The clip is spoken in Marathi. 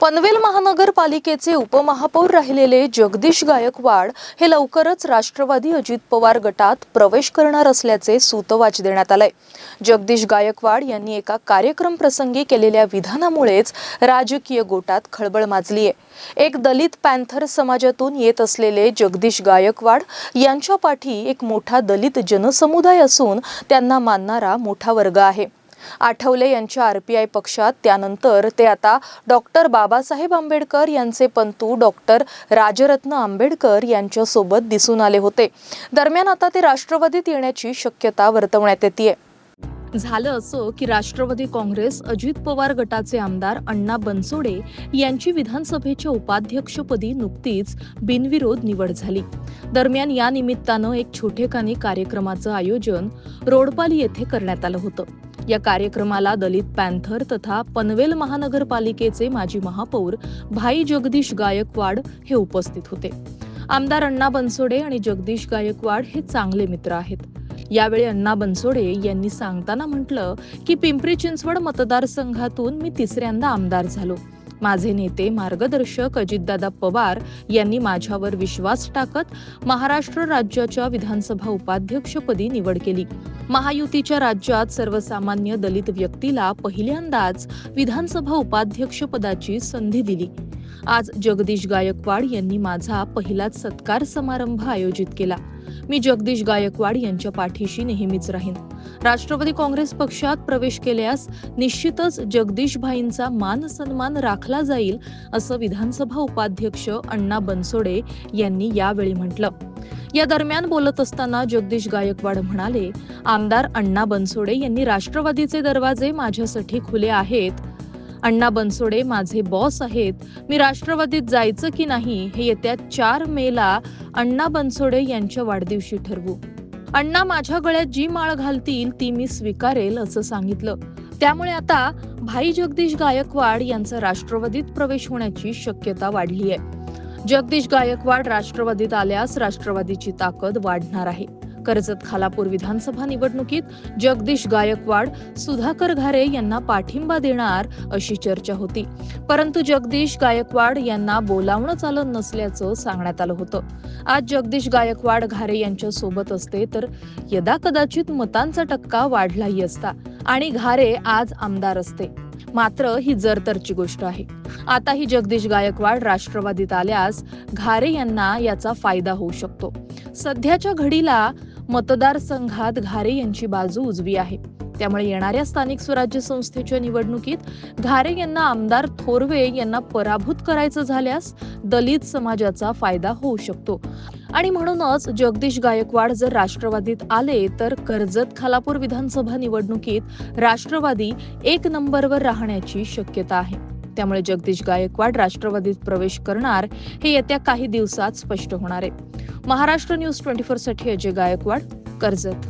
पनवेल महानगरपालिकेचे उपमहापौर राहिलेले जगदीश गायकवाड हे लवकरच राष्ट्रवादी अजित पवार गटात प्रवेश करणार असल्याचे सूतवाच देण्यात आलंय. जगदीश गायकवाड यांनी एका कार्यक्रम प्रसंगी केलेल्या विधानामुळेच राजकीय गोटात खळबळ माजली आहे एक दलित पॅन्थर समाजातून येत असलेले जगदीश गायकवाड यांच्या पाठी एक मोठा दलित जनसमुदाय असून त्यांना मानणारा मोठा वर्ग आहे. आठवले यांच्या आरपीआय पक्षात. त्यानंतर ते आता डॉक्टर बाबासाहेब आंबेडकर यांचे पंतू डॉक्टर राजरत्न आंबेडकर यांच्यासोबत दिसून आले होते. दरम्यान आता ते राष्ट्रवादीत येण्याची शक्यता वर्तवण्यात येते झालं असं की राष्ट्रवादी काँग्रेस अजित पवार गटाचे आमदार अण्णा बनसोडे यांची विधानसभेच्या उपाध्यक्षपदी नुकतीच बिनविरोध निवड झाली. दरम्यान या निमित्तानं एक छोटेखानी कार्यक्रमाचं आयोजन रोडपाली येथे करण्यात आलं होतं. या कार्यक्रमाला दलित पॅन्थर तथा पनवेल महानगरपालिकेचे माजी महापौर भाई जगदीश गायकवाड हे उपस्थित होते. आमदार अण्णा बनसोडे आणि जगदीश गायकवाड हे चांगले मित्र आहेत. यावेळी अण्णा बनसोडे यांनी सांगताना म्हटलं की पिंपरी चिंचवड मतदारसंघातून मी तिसऱ्यांदा आमदार झालो. माझे नेते मार्गदर्शक अजितदादा पवार यांनी माझ्यावर विश्वास टाकत महाराष्ट्र राज्याच्या विधानसभा उपाध्यक्षपदी निवड केली. महायुतीच्या राज्यात सर्वसामान्य दलित व्यक्तीला पहिल्यांदाच विधानसभा उपाध्यक्षपदाची संधी दिली. आज जगदीश गायकवाड यांनी माझा पहिलाच सत्कार समारंभ आयोजित केला. मी जगदीश गायकवाड यांच्या पाठीशी नेहमीच राहीन. राष्ट्रवादी काँग्रेस पक्षात प्रवेश केल्यास निश्चितच जगदीश भाईंचा मान सन्मान राखला जाईल असं विधानसभा उपाध्यक्ष अण्णा बनसोडे यांनी यावेळी म्हटलं. या दरम्यान बोलत असताना जगदीश गायकवाड म्हणाले आमदार अण्णा बनसोडे यांनी राष्ट्रवादीचे दरवाजे माझ्यासाठी खुले आहेत. अण्णा बनसोडे माझे बॉस आहेत. मी राष्ट्रवादीत जायचं की नाही हे येत्या चार मेला अण्णा बनसोडे यांच्या वाढदिवशी ठरवू. अण्णा माझ्या गळ्यात जी माळ घालतील ती मी स्वीकारेल असं सांगितलं. त्यामुळे आता भाई जगदीश गायकवाड यांचा राष्ट्रवादीत प्रवेश होण्याची शक्यता वाढली आहे जगदीश गायकवाड राष्ट्रवादीत आल्यास राष्ट्रवादीची ताकद वाढणार आहे. कर्जत खालापूर विधानसभा निवडणुकीत जगदीश गायकवाड सुधाकर घारे यांना पाठिंबा देणार अशी चर्चा होती. परंतु जगदीश गायकवाड यांना बोलावणं आलं नसल्याचं सांगण्यात आलं होतं. आज जगदीश गायकवाड घारे यांच्या सोबत असते तर यदा कदाचित मतांचा टक्का वाढलाही असता आणि घारे आज आमदार असते. मात्र ही जरतरची गोष्ट आहे. आता ही जगदीश गायकवाड राष्ट्रवादीत आल्यास घारे यांना याचा फायदा होऊ शकतो. सध्याच्या घडीला मतदारसंघात घारे यांची बाजू उजवी आहे. त्यामुळे येणाऱ्या स्थानिक स्वराज्य संस्थेच्या निवडणुकीत घारे यांना आमदार थोरवे यांना पराभूत करायचं झाल्यास दलित समाजाचा फायदा होऊ शकतो. आणि म्हणूनच जगदीश गायकवाड जर राष्ट्रवादीत आले तर कर्जत खालापूर विधानसभा निवडणुकीत राष्ट्रवादी एक नंबरवर राहण्याची शक्यता आहे. त्यामुळे जगदीश गायकवाड राष्ट्रवादीत प्रवेश करणार हे येत्या काही दिवसात स्पष्ट होणार आहे. महाराष्ट्र न्यूज ट्वेंटी फोरसाठी अजय गायकवाड कर्जत.